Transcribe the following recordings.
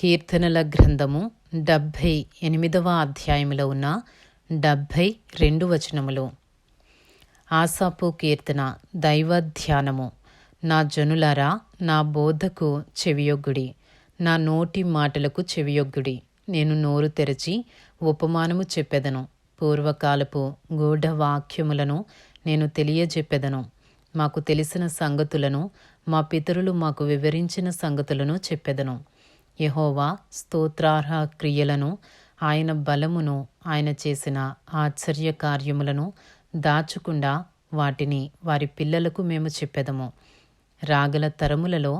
కీర్తనల గ్రంథము డెబ్భై ఎనిమిదవ అధ్యాయములో ఉన్న డెబ్భై రెండు వచనములు. ఆసాపు కీర్తన దైవ ధ్యానము. నా జనులారా నా బోధకు చెవియొగ్గుడి. నా నోటి మాటలకు చెవియొగ్గుడి. నేను నోరు తెరచి ఉపమానము చెప్పెదను. పూర్వకాలపు గూఢవాక్యములను నేను తెలియజెప్పెదను. మాకు తెలిసిన సంగతులను మా పితరులు మాకు వివరించిన సంగతులను చెప్పెదను. యహోవా స్తోత్రార్హ క్రియలను ఆయన బలమును ఆయన చేసిన ఆశ్చర్య కార్యములను దాచకుండా వాటిని వారి పిల్లలకు మేము చెప్పెదము. రాగల తరములలో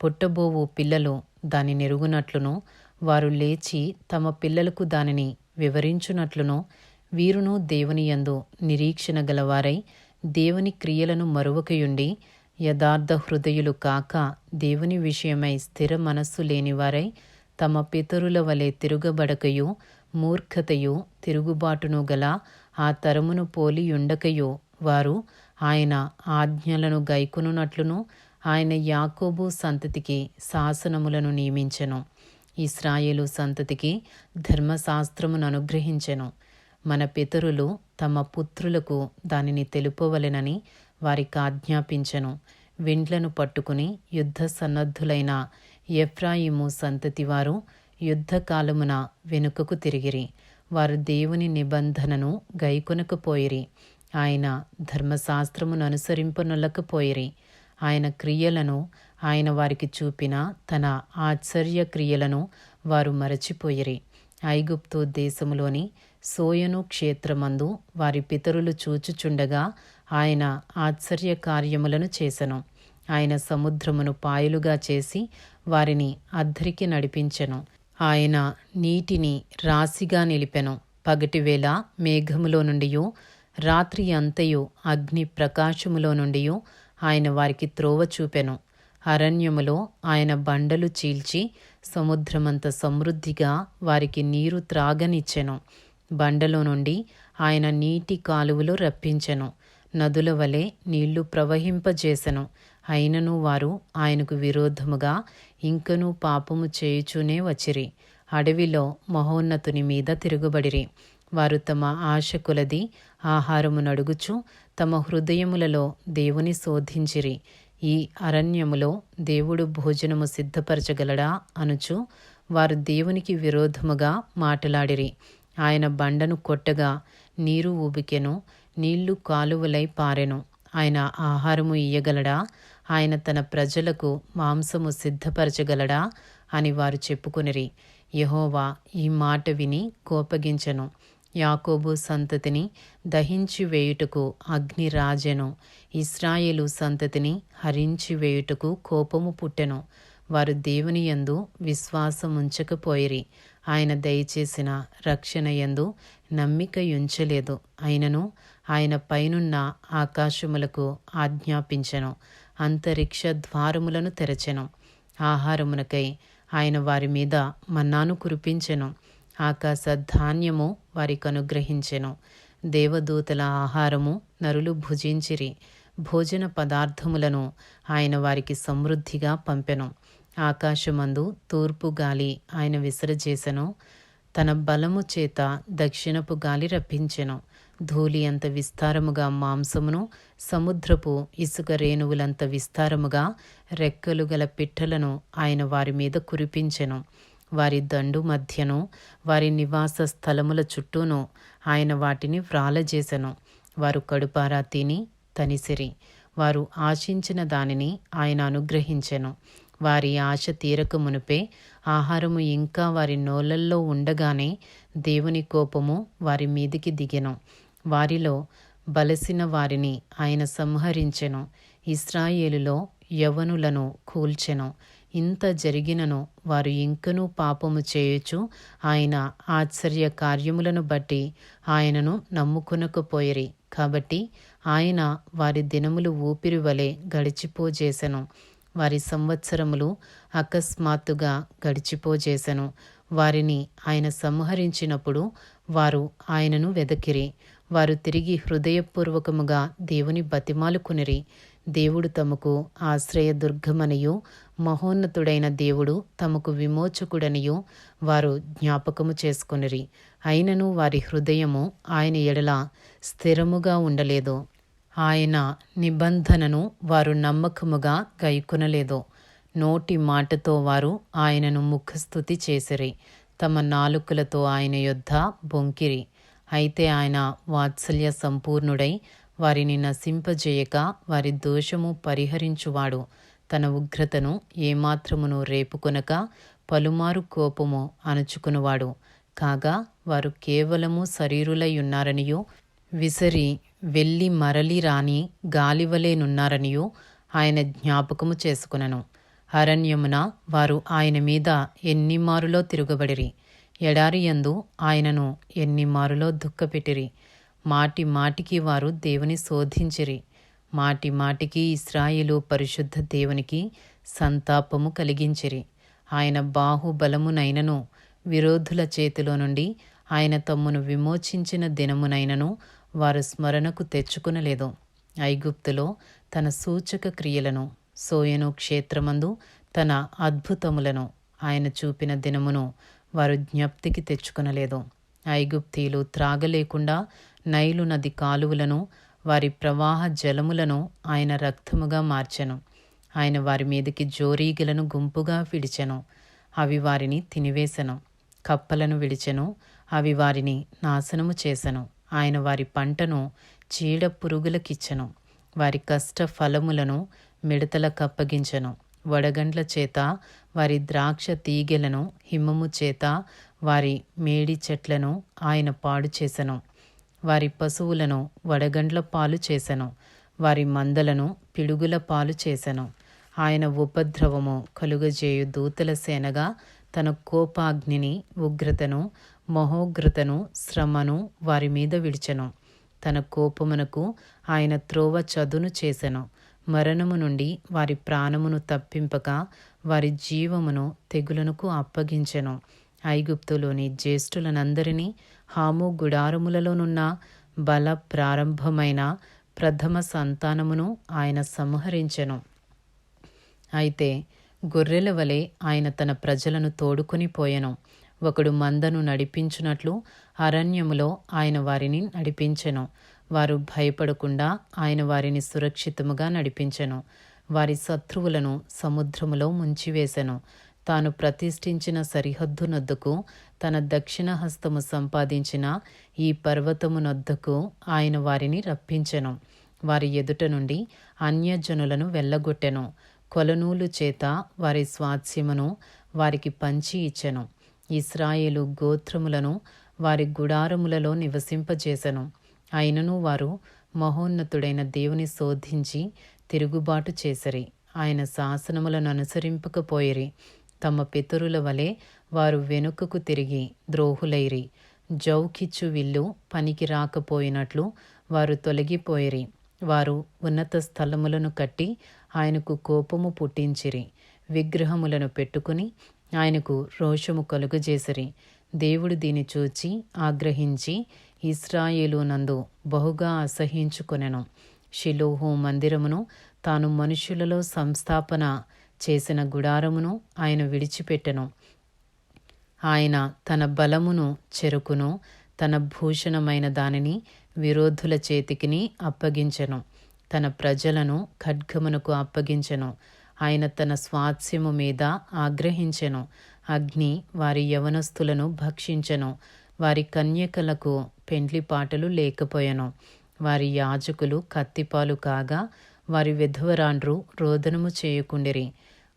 పుట్టబోవు పిల్లలు దాని నెరుగునట్లును వారు లేచి తమ పిల్లలకు దానిని వివరించునట్లును వీరును దేవుని యందు నిరీక్షణ గలవారై దేవుని క్రియలను మరువకయుండి యథార్థ హృదయులు కాక దేవుని విషయమై స్థిర మనస్సు లేనివారై తమ పితరుల వలె తిరుగబడకయో మూర్ఖతయో తిరుగుబాటును గల ఆ తరమును పోలి వారు ఆయన ఆజ్ఞలను గైకొనున్నట్లును ఆయన యాకోబు సంతతికి శాసనములను నియమించెను. ఇస్రాయేలు సంతతికి ధర్మశాస్త్రమును అనుగ్రహించెను. మన పితరులు తమ పుత్రులకు దానిని తెలుపవలెనని వారికి ఆజ్ఞాపించెను. విండ్లను పట్టుకుని యుద్ధ సన్నద్ధులైన ఎఫ్రాయిము సంతతి వారు యుద్ధకాలమున వెనుకకు తిరిగిరి. వారు దేవుని నిబంధనను గైకొనకపోయిరి ఆయన ధర్మశాస్త్రమును అనుసరింపనొల్లకపోయిరి. ఆయన క్రియలను ఆయన వారికి చూపిన తన ఆశ్చర్య క్రియలను వారు మరచిపోయిరి. ఐగుప్తు దేశములోని సోయను క్షేత్రమందు వారి పితరులు చూచుచుండగా ఆయన ఆశ్చర్య కార్యములను చేసెను. ఆయన సముద్రమును పాయలుగా చేసి వారిని అద్దరికి నడిపించెను. ఆయన నీటిని రాశిగా నిలిపెను. పగటివేళ మేఘములో నుండియో రాత్రి అంతయు అగ్ని ప్రకాశములో నుండియో ఆయన వారికి త్రోవ చూపెను. అరణ్యములో ఆయన బండలు చీల్చి సముద్రమంత సమృద్ధిగా వారికి నీరు త్రాగనిచ్చెను. బండలో నుండి ఆయన నీటి కాలువలు రప్పించెను. నదుల వలె నీళ్ళు ప్రవహింపజేసెను. అయినను వారు ఆయనకు విరోధముగా ఇంకనూ పాపము చేయుచూనే వచ్చిరి. అడవిలో మహోన్నతుని మీద తిరుగుబడిరి. వారు తమ ఆశ కొలది ఆహారము నడుగుచు తమ హృదయములలో దేవుని శోధించిరి. ఈ అరణ్యములో దేవుడు భోజనము సిద్ధపరచగలడా అనుచు వారు దేవునికి విరోధముగా మాటలాడిరి. ఆయన బండను కొట్టగా నీరు ఊబికెను. నీళ్ళు కాలువలై పారెను. ఆయన ఆహారము ఇయ్యగలడా? ఆయన తన ప్రజలకు మాంసము సిద్ధపరచగలడా? అని వారు చెప్పుకొనిరి. యహోవా ఈ మాట విని కోపగించెను. యాకోబు సంతతిని దహించి వేయుటకు అగ్ని రాజెను ఇస్రాయేలు సంతతిని హరించి వేయుటకు కోపము పుట్టెను. వారు దేవుని యందు విశ్వాసముంచకపోయిరి. ఆయన దయచేసిన రక్షణ యందు నమ్మికయుంచలేదు. అయినను ఆయన పైనున్న ఆకాశములకు ఆజ్ఞాపించెను అంతరిక్ష ద్వారములను తెరచెను. ఆహారమునకై ఆయన వారి మీద మన్నాను కురిపించెను ఆకాశ ధాన్యము వారికి అనుగ్రహించెను. దేవదూతల ఆహారము నరులు భుజించిరి భోజన పదార్థములను ఆయన వారికి సమృద్ధిగా పంపెను. ఆకాశమందు తూర్పు గాలి ఆయన విసరజేసెను తన బలము చేత దక్షిణపు గాలి రప్పించెను. ధూళి అంత విస్తారముగా మాంసమును సముద్రపు ఇసుక రేణువులంత విస్తారముగా రెక్కలు గల పిట్టలను ఆయన వారి మీద కురిపించెను. వారి దండు మధ్యను వారి నివాస స్థలముల చుట్టూను ఆయన వాటిని వ్రాలజేసెను. వారు కడుపారా తిని తనిసిరి. వారు ఆశించిన దానిని ఆయన అనుగ్రహించెను. వారి ఆశ తీరక మునుపే ఆహారము ఇంకా వారి నోళ్ళల్లో ఉండగానే దేవుని కోపము వారి మీదికి దిగెను. వారిలో బలసిన వారిని ఆయన సంహరించెను. ఇస్రాయేలులో యవనులను కూల్చెను. ఇంత జరిగినను వారు ఇంకనూ పాపము చేయొచ్చు ఆయన ఆశ్చర్య కార్యములను బట్టి ఆయనను నమ్ముకునకపోయిరి కాబట్టి ఆయన వారి దినములు ఊపిరి వలె గడిచిపోజేసెను. వారి సంవత్సరములు అకస్మాత్తుగా గడిచిపోజేసెను. వారిని ఆయన సంహరించినప్పుడు వారు ఆయనను వెదకిరి. వారు తిరిగి హృదయపూర్వకముగా దేవుని బతిమాలుకునిరి దేవుడు తమకు ఆశ్రయదుర్గమనియు మహోన్నతుడైన దేవుడు తమకు విమోచకుడనియు వారు జ్ఞాపకము చేసుకునిరి. అయినను వారి హృదయము ఆయన ఎడల స్థిరముగా ఉండలేదు. ఆయన నిబంధనను వారు నమ్మకముగా గైకొనలేదు. నోటి మాటతో వారు ఆయనను ముఖస్థుతి చేసిరి. తమ నాలుకలతో ఆయన యొద్ద బొంకిరి. అయితే ఆయన వాత్సల్య సంపూర్ణుడై వారిని నశింపజేయక వారి దోషము పరిహరించువాడు. తన ఉగ్రతను ఏమాత్రమును రేపుకొనక పలుమారు కోపము అణుచుకునివాడు. కాగా వారు కేవలము శరీరులై ఉన్నారనియో విసరి వెళ్ళి మరలి రాని గాలివలేనున్నారనియో ఆయన జ్ఞాపకము చేసుకునను. అరణ్యమున వారు ఆయన మీద ఎన్ని మారులో తిరుగబడిరి? ఎడారి యందు ఆయనను ఎన్ని మారులో దుఃఖపెట్టిరి. మాటి మాటికి వారు దేవుని శోధించిరి. మాటి మాటికి ఇస్రాయిలు పరిశుద్ధ దేవునికి సంతాపము కలిగించిరి. ఆయన బాహుబలమునైనను విరోధుల చేతిలో నుండి ఆయన తమ్మును విమోచించిన దినమునైనను వారు స్మరణకు తెచ్చుకునలేదు. ఐగుప్తులో తన సూచక క్రియలను సోయను క్షేత్రమందు తన అద్భుతములను ఆయన చూపిన దినమును వారు జ్ఞప్తికి తెచ్చుకొనలేదు. ఐగుప్తీలు త్రాగలేకుండా నైలు నది కాలువలను వారి ప్రవాహ జలములను ఆయన రక్తముగా మార్చెను. ఆయన వారి మీదకి జోరీగలను గుంపుగా విడిచెను. అవి వారిని తినివేశను కప్పలను విడిచెను. అవి వారిని నాశనము చేసెను. ఆయన వారి పంటను చీడ పురుగులకిచ్చెను. వారి కష్ట ఫలములను మిడతల కప్పగించెను వడగండ్ల చేత వారి ద్రాక్ష తీగెలను హిమము చేత వారి మేడి చెట్లను ఆయన పాడు చేసెను. వారి పశువులను వడగండ్ల పాలు చేసెను. వారి మందలను పిడుగుల పాలు చేసెను. ఆయన ఉపద్రవము కలుగజేయు దూతల సేనగా తన కోపాగ్నిని ఉగ్రతను మహోగ్రతను శ్రమను వారి మీద విడిచెను. తన కోపమునకు ఆయన త్రోవ చదును చేసెను. మరణము నుండి వారి ప్రాణమును తప్పింపక వారి జీవమును తెగులనుకు అప్పగించెను. ఐగుప్తులోని జ్యేష్ఠులనందరినీ హాము గుడారములలోనున్న బల ప్రారంభమైన ప్రథమ సంతానమును ఆయన సంహరించెను. అయితే గొర్రెల వలె ఆయన తన ప్రజలను తోడుకొని పోయెను. ఒకడు మందను నడిపించినట్లు అరణ్యములో ఆయన వారిని నడిపించెను. వారు భయపడకుండా ఆయన వారిని సురక్షితముగా నడిపించెను. వారి శత్రువులను సముద్రములో ముంచివేశను తాను ప్రతిష్ఠించిన సరిహద్దునొద్దకు తన దక్షిణ హస్తము సంపాదించిన ఈ పర్వతమునొద్దకు ఆయన వారిని రప్పించెను. వారి ఎదుట నుండి అన్యజనులను వెళ్ళగొట్టెను. కొలనూలు చేత వారి స్వాస్యమును వారికి పంచి ఇచ్చెను. ఇస్రాయేలు గోత్రములను వారి గుడారములలో నివసింపజేసెను. అయినను వారు మహోన్నతుడైన దేవుని శోధించి తిరుగుబాటు చేసరి. ఆయన శాసనములను అనుసరింపకపోయిరి. తమ పితరుల వలె వారు వెనుకకు తిరిగి ద్రోహులైరి. జౌకిచ్చు విల్లు పనికి రాకపోయినట్లు వారు తొలగిపోయిరి. వారు ఉన్నత స్థలములను కట్టి ఆయనకు కోపము పుట్టించిరి. విగ్రహములను పెట్టుకుని ఆయనకు రోషము కలుగజేసిరి. దేవుడు దీని చూచి ఆగ్రహించి ఇస్రాయేలు నందు బహుగా అసహించుకొనెను షిలోహు మందిరమును తాను మనుషులలో సంస్థాపన చేసిన గుడారమును ఆయన విడిచిపెట్టెను. ఆయన తన బలమును చెరుకును తన భూషణమైన దానిని విరోధుల చేతికిని అప్పగించెను. తన ప్రజలను ఖడ్గమునకు అప్పగించెను. ఆయన తన స్వాస్యము మీద ఆగ్రహించెను. అగ్ని వారి యవనస్తులను భక్షించెను. వారి కన్యకలకు పెండ్లి పాటలు లేకపోయెను. వారి యాజకులు కత్తిపాలు కాగా వారి విధవరాండ్రు రోదనము చేయకుండిరి.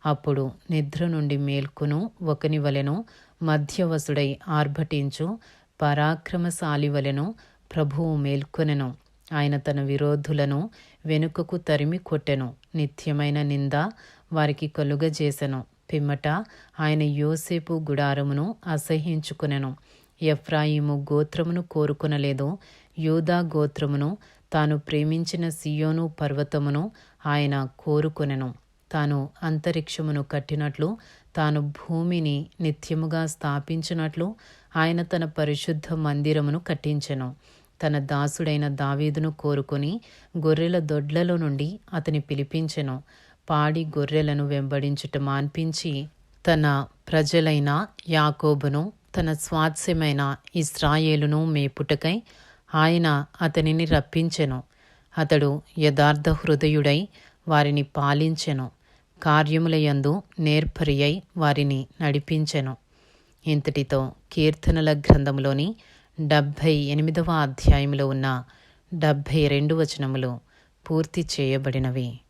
అప్పుడు నిద్ర నుండి మేల్కును ఒకని వలెను మధ్యవసుడై ఆర్భటించు పరాక్రమశాలి వలెను ప్రభువు మేల్కొనెను. ఆయన తన విరోధులను వెనుకకు తరిమి కొట్టెను. నిత్యమైన నింద వారికి కలుగజేసెను. పిమ్మట ఆయన యోసేపు గుడారమును అసహ్యించుకునెను. ఎఫ్రాయిము గోత్రమును కోరుకొనలేదో యూదా గోత్రమును తాను ప్రేమించిన సియోను పర్వతమును ఆయన కోరుకొనెను. తాను అంతరిక్షమును కట్టినట్లు తాను భూమిని నిత్యముగా స్థాపించినట్లు ఆయన తన పరిశుద్ధ మందిరమును కట్టించెను. తన దాసుడైన దావీదును కోరుకొని గొర్రెల దొడ్లలో నుండి అతని పిలిపించెను. పాడి గొర్రెలను వెంబడించుట మాన్పించి తన ప్రజలైన యాకోబును తన స్వాస్యమైన ఇస్రాయేలును మేపుటకై ఆయన అతనిని రప్పించెను. అతడు యథార్థ హృదయుడై వారిని పాలించెను. కార్యములయందు నేర్పరియై వారిని నడిపించెను. ఇంతటితో కీర్తనల గ్రంథములోని డెబ్భై ఎనిమిదవ అధ్యాయంలో ఉన్న డెబ్భై రెండు వచనములు పూర్తి చేయబడినవి.